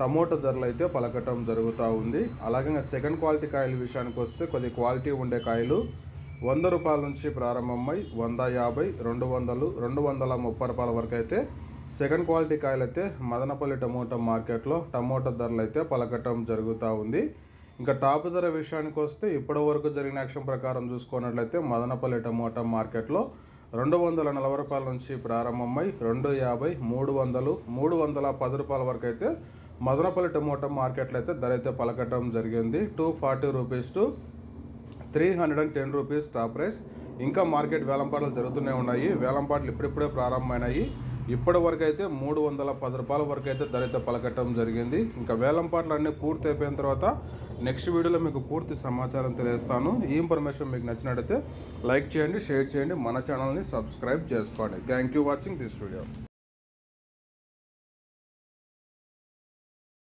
Tomato ధరలు అయితే పలకటం జరుగుతూ ఉంది. అలాగే ఇంకా సెకండ్ క్వాలిటీ కాయల విషయానికి వస్తే కొద్ది క్వాలిటీ ఉండే కాయలు వంద రూపాయల నుంచి ప్రారంభమై వంద యాభై రెండు వందలు రెండు వందల ముప్పై రూపాయల వరకు అయితే సెకండ్ క్వాలిటీ కాయలు అయితే మదనపల్లి టమోటా మార్కెట్లో టమోటా ధరలు అయితే పలకటం జరుగుతూ ఉంది. ఇంకా టాప్ ధర విషయానికి వస్తే ఇప్పటి వరకు జరిగిన యాక్షన్ ప్రకారం చూసుకున్నట్లయితే మదనపల్లి టమోటా మార్కెట్లో రెండు వందల నలభై రూపాయల నుంచి ప్రారంభమై రెండు యాభై మూడు వందలు మూడు వందల పది రూపాయల వరకు అయితే మదనపల్లి టమోటా మార్కెట్లో అయితే ధర అయితే పలకటం జరిగింది. Two forty rupees to three hundred and ten rupees top price. ఇంకా మార్కెట్ వేలంపాట్లు జరుగుతూనే ఉన్నాయి. వేలంపాట్లు ఇప్పుడిప్పుడే ప్రారంభమైనాయి. ఇప్పటి వరకు అయితే మూడు వందల పది రూపాయల వరకు అయితే ధర అయితే పలకటం జరిగింది. ఇంకా వేలంపాట్లు అన్నీ పూర్తి అయిపోయిన తర్వాత నెక్స్ట్ వీడియోలో మీకు పూర్తి సమాచారం తెలియజేస్తాను. ఈ ఇన్ఫర్మేషన్ మీకు నచ్చినట్టయితే లైక్ చేయండి షేర్ చేయండి. మన ఛానల్ని సబ్స్క్రైబ్ చేసుకోండి. Thank you watching this video